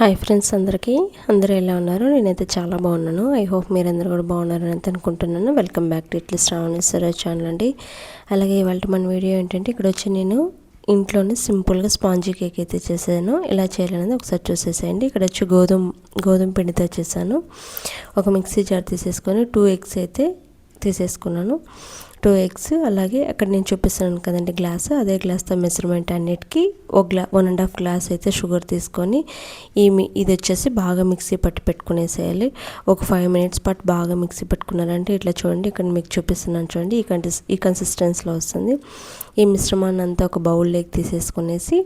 Hi friends అందరికీ. అందరూ ఎలా ఉన్నారు? నేనైతే చాలా బాగున్నాను. ఐ హోప్ మీరందరూ కూడా బాగున్నారని అయితే అనుకుంటున్నాను. వెల్కమ్ బ్యాక్ టు ఇట్లా శ్రావణేశ్వర ఛానల్ అండి. అలాగే ఇవాళ మన వీడియో ఏంటంటే ఇక్కడ వచ్చి నేను ఇంట్లోనే సింపుల్గా స్పాంజీ కేక్ అయితే చేశాను. ఎలా చేయాలనేది ఒకసారి చూసేసేయండి. ఇక్కడ వచ్చి గోధుమ గోధుమ పిండితో చేశాను. ఒక మిక్సీ జార్ తీసేసుకొని టూ ఎగ్స్ అయితే తీసేసుకున్నాను. టూ ఎగ్స్ అలాగే అక్కడ నేను చూపిస్తున్నాను కదండి గ్లాస్. అదే గ్లాస్తో మెజర్మెంట్ అన్నిటికీ ఒక గ్లా వన్ అండ్ హాఫ్ గ్లాస్ అయితే షుగర్ తీసుకొని ఈ ఇది వచ్చేసి బాగా మిక్సీ పట్టి పెట్టుకునేసేయాలి. ఒక ఫైవ్ మినిట్స్ పాటు బాగా మిక్సీ పెట్టుకున్నారంటే ఇట్లా చూడండి ఇక్కడ మీకు చూపిస్తున్నాను చూడండి ఈ కంటి ఈ కన్సిస్టెన్స్లో వస్తుంది. ఈ మిశ్రమాన్ని అంతా ఒక బౌల్లోకి తీసేసుకునేసి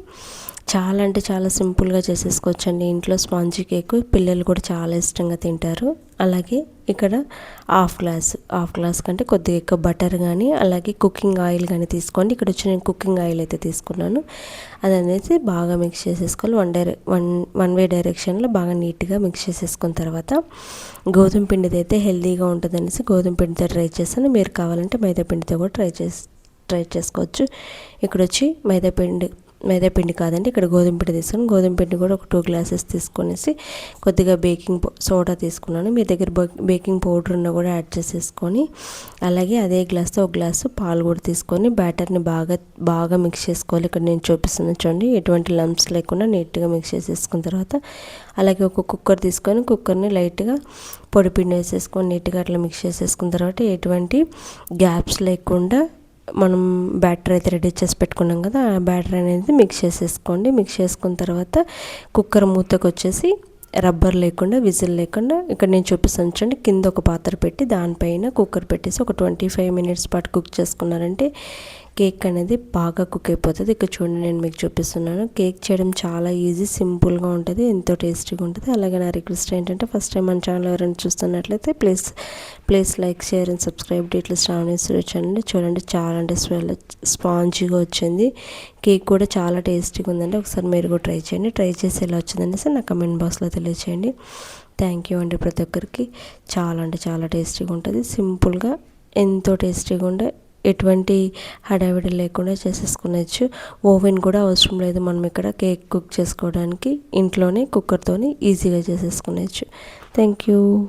చాలా అంటే చాలా సింపుల్గా చేసేసుకోవచ్చండి. ఇంట్లో స్పాంజీ కేక్ పిల్లలు కూడా చాలా ఇష్టంగా తింటారు. అలాగే ఇక్కడ హాఫ్ గ్లాస్ హాఫ్ గ్లాస్ కంటే కొద్దిగా ఎక్కువ బటర్ కానీ అలాగే కుకింగ్ ఆయిల్ కానీ తీసుకోండి. ఇక్కడ వచ్చి నేను కుకింగ్ ఆయిల్ అయితే తీసుకున్నాను. అది అనేది బాగా మిక్స్ చేసేసుకోవాలి వన్ డైరె వన్ వన్ వే డైరెక్షన్లో బాగా నీట్గా మిక్స్ చేసేసుకున్న తర్వాత గోధుమ పిండిది అయితే హెల్తీగా ఉంటుంది అనేసి గోధుమ పిండితో ట్రై చేస్తాను. మీరు కావాలంటే మైదా పిండితో కూడా ట్రై చేసి ట్రై చేసుకోవచ్చు. ఇక్కడ వచ్చి మైదా పిండి మైదా పిండి కాదండి ఇక్కడ గోధుమ పిండి తీసుకుని గోధుమ పిండి కూడా ఒక టూ గ్లాసెస్ తీసుకొనేసి కొద్దిగా బేకింగ్ సోడా తీసుకున్నాను. మీ దగ్గర బేకింగ్ పౌడర్ ఉన్న కూడా యాడ్ చేసేసుకొని అలాగే అదే గ్లాస్తో ఒక గ్లాసు పాలు కూడా తీసుకొని బ్యాటర్ని బాగా బాగా మిక్స్ చేసుకోవాలి. ఇక్కడ నేను చూపిస్తున్నాను చూడండి ఎటువంటి లంప్స్ లేకుండా నీట్గా మిక్స్ చేసేసుకున్న తర్వాత అలాగే ఒక కుక్కర్ తీసుకొని కుక్కర్ని లైట్గా పొడి పిండి వేసేసుకొని నీట్గా అట్లా మిక్స్ చేసేసుకున్న తర్వాత ఎటువంటి గ్యాప్స్ లేకుండా మనం బ్యాటర్ అయితే రెడీ చేసి పెట్టుకున్నాం కదా ఆ బ్యాటర్ అనేది మిక్స్ చేసేసుకోండి. మిక్స్ చేసుకున్న తర్వాత కుక్కర్ మూతకు వచ్చేసి రబ్బర్ లేకుండా విజిల్ లేకుండా ఇక్కడ నేను చూపిస్తాను చూడండి. కింద ఒక పాత్ర పెట్టి దానిపైన కుక్కర్ పెట్టేసి ఒక ట్వంటీ ఫైవ్ మినిట్స్ పాటు కుక్ చేసుకున్నారంటే కేక్ అనేది బాగా కుక్ అయిపోతుంది. ఇక్కడ చూడండి నేను మీకు చూపిస్తున్నాను. కేక్ చేయడం చాలా ఈజీ సింపుల్గా ఉంటుంది ఎంతో టేస్టీగా ఉంటుంది. అలాగే నా రిక్వెస్ట్ ఏంటంటే ఫస్ట్ టైం మన ఛానల్ ఎవరైనా చూస్తున్నట్లయితే please please like share and subscribe ఇట్లా శ్రావణేశ్వరి వచ్చానండి చూడండి చాలా అంటే స్పాంజీగా వచ్చింది. కేక్ కూడా చాలా టేస్టీగా ఉందండి. ఒకసారి మీరు కూడా ట్రై చేయండి. ట్రై చేసి ఎలా వచ్చిందనేసి నా కమెంట్ బాక్స్లో తెలియచేయండి. థ్యాంక్ యూ అండి ప్రతి ఒక్కరికి. చాలా అంటే చాలా టేస్టీగా ఉంటుంది. సింపుల్గా ఎంతో టేస్టీగా ఉండే ఎటువంటి హడావిడి లేకుండా చేసేసుకునేచ్చు. ఓవెన్ కూడా అవసరం లేదు మనం ఇక్కడ కేక్ కుక్ చేసుకోవడానికి. ఇంట్లోనే కుక్కర్తోని ఈజీగా చేసేసుకునేచ్చు. Thank you.